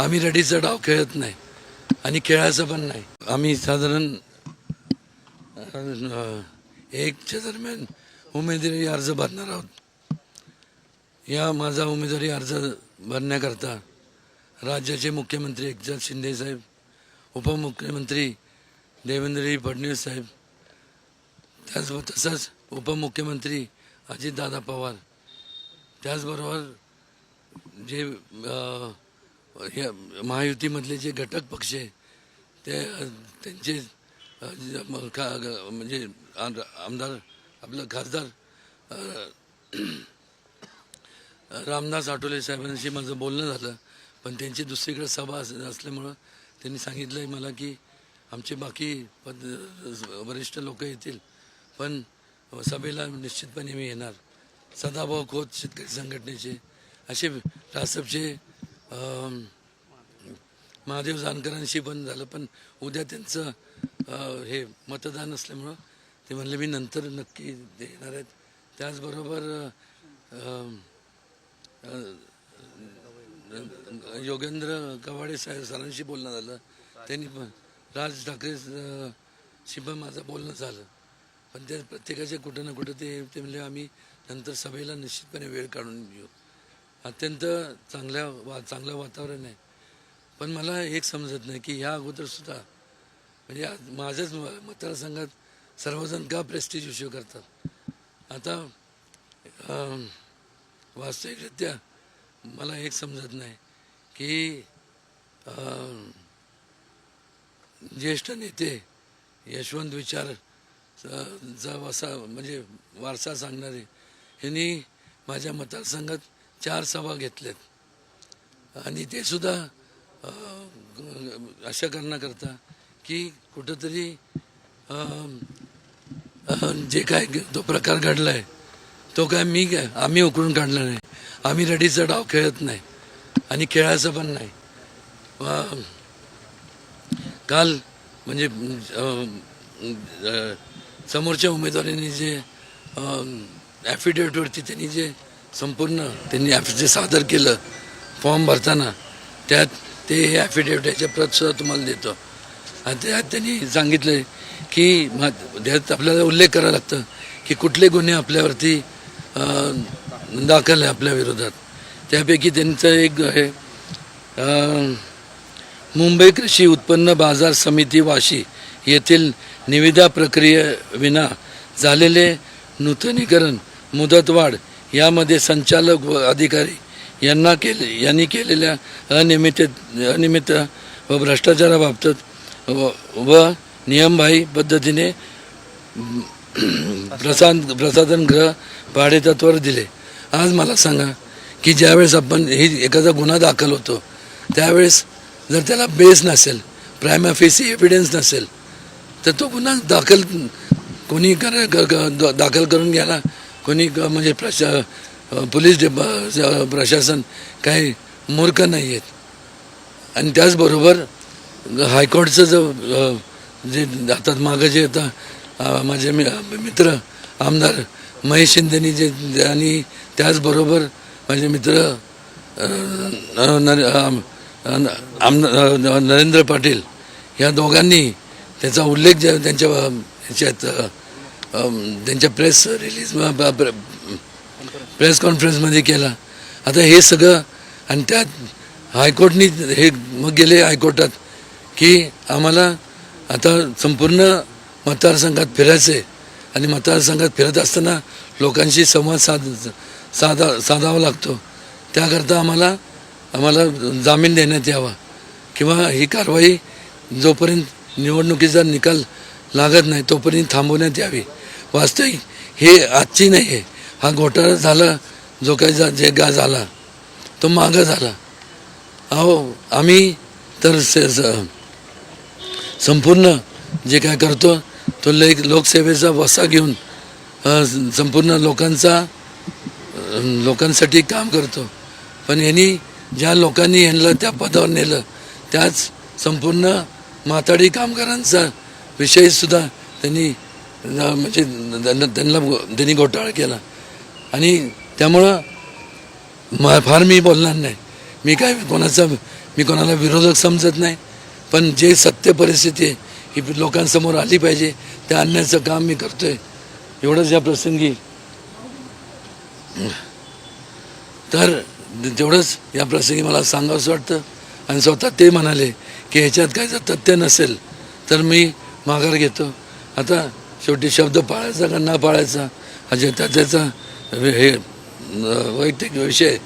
आम्ही रडीचा डाव खेळत नाही. आणि खेळायचं पण नाही. आम्ही साधारण एकच्या दरम्यान उमेदवारी अर्ज भरणार आहोत. या माझा उमेदवारी अर्ज भरण्याकरता राज्याचे मुख्यमंत्री एकनाथ शिंदे साहेब उपमुख्यमंत्री देवेंद्रजी फडणवीस साहेब त्याच तसंच उपमुख्यमंत्री अजितदादा पवार. त्याचबरोबर जे हे महायुतीमधले जे घटक पक्ष आहे ते त्यांचे का- ग- म्हणजे आम- आमदार आपलं खासदार रामदास आठवले साहेबांशी माझं बोलणं झालं पण त्यांची दुसरीकडे सभा असल्यामुळं त्यांनी सांगितलं मला की आमचे बाकी पद वरिष्ठ लोक येतील पण सभेला निश्चितपणे मी येणार. सदाभाऊ खोत शेतकरी संघटनेचे असे रासपचे महादेव जानकरांशी पण झालं पण उद्या त्यांचं हे मतदान असल्यामुळं ते म्हणले मी नंतर नक्की देणार आहेत. त्याचबरोबर योगेंद्र कवाडे साहेब सरांशी बोलणं झालं. त्यांनी पण राज ठाकरे शी पण माझं बोलणं झालं. पण ते प्रत्येकाचे कुठं ना कुठं ते ते म्हणले आम्ही नंतर सभेला निश्चितपणे वेळ काढून घेऊ. अत्यंत चांगल्या वा चांगलं वातावरण आहे. पण मला एक समजत नाही की ह्या अगोदर सुद्धा म्हणजे आज माझ्याच मतदारसंघात सर्वजण का प्रेस्टिज इश्यू करतात? आता वास्तविकरित्या मला एक समजत नाही की ज्येष्ठ नेते यशवंत विचार चा- वसा म्हणजे वारसा सांगणारे यांनी माझ्या मतदारसंघात चार सभा घेतल्यात आणि ते सुद्धा अशा करण्याकरता की कुठंतरी जे काय तो प्रकार घडला आहे तो काय मी काय आम्ही उकळून काढला नाही. आम्ही रडीचा डाव खेळत नाही. आणि खेळायचं पण नाही. काल म्हणजे समोरच्या उमेदवारांनी जे ॲफिडेविटवरती त्यांनी जे संपूर्ण त्यांनी ॲफ जे सादर केलं. फॉर्म भरताना. त्यात ते हे ॲफिडेविट याच्या प्रतसुद्धा तुम्हाला देतो. आणि त्यात त्यांनी सांगितलं की मा- त्यात आपल्याला उल्लेख करावा लागतं की कुठले गुन्हे आपल्यावरती दाखल आहे आपल्या विरोधात. त्यापैकी त्यांचं एक आहे मुंबई कृषी उत्पन्न बाजार समिती वाशी येथील निविदा प्रक्रियेविना झालेले नूतनीकरण मुदतवाढ यामध्ये संचालक व अधिकारी यांना केले यांनी केलेल्या अनियमित अनियमित व भ्रष्टाचाराबाबत व व नियमबाही पद्धतीने प्रसाद प्रसाधन गृह भाडेतत्वावर दिले. आज मला सांगा की ज्यावेळेस आपण ही एखादा गुन्हा दाखल होतो त्यावेळेस जर त्याला बेस नसेल प्रायमा फेसी एव्हिडन्स नसेल तर तो गुन्हा दाखल कोणी कर दाखल करून घ्यायला कोणी क- म्हणजे प्रशा पोलीस डिपा प्रशासन काही मूर्ख नाही आहेत आणि त्याचबरोबर हायकोर्टचं जो जे आता मागं जे आता माझे मि- मित्र आमदार महेश शिंदेनी जे आणि त्याचबरोबर माझे मित्र आमदार आम- नरेंद्र पाटील या दोघांनी त्याचा उल्लेख ज्या त्यांच्या ह्याच्यात त्यांच्या प्रेस रिलीज प्रेस कॉन्फरन्समध्ये केला. आता हे सगळं आणि त्यात हायकोर्टनी हे मग गेले हायकोर्टात की आम्हाला आता संपूर्ण मतदारसंघात फिरायचं आहे आणि मतदारसंघात फिरत असताना लोकांशी संवाद साध साधा साधावा लागतो. त्याकरता आम्हाला आम्हाला जामीन देण्यात यावा. किंवा ही कारवाई जोपर्यंत निवडणुकीचा निकाल लागत नाही तोपर्यंत थांबवण्यात यावी. वास्तविक हे आजची नाही आहे. हा घोटाळा झाला जो काही जा जे गा झाला तो मागं झाला. अहो आम्ही तर स- संपूर्ण जे काय करतो तो ले लोकसेवेचा वसा घेऊन संपूर्ण लोकांचा लोकांसाठी काम करतो. पण यांनी ज्या लोकांनी यांना त्या पदावर नेलं त्याच संपूर्ण माथाडी कामगारांचा विषयसुद्धा त्यांनी म्हणजे त्यांना त्यांना त्यांनी घोटाळा केला. आणि त्यामुळं मा फार मी बोलणार नाही. मी काय कोणाचा मी कोणाला विरोधक समजत नाही. पण जे सत्य परिस्थिती आहे ही लोकांसमोर आली पाहिजे त्या आणण्याचं काम मी करतोय. एवढंच या प्रसंगी. तर तेवढंच या प्रसंगी मला सांगावंसं वाटतं. आणि स्वतः ते म्हणाले की ह्याच्यात काय जर तथ्य नसेल तर मी माघार घेतो. आता शेवटी शब्द पाळायचा का न पाळायचा? हा जे त्याचा हे वैयक्तिक विषय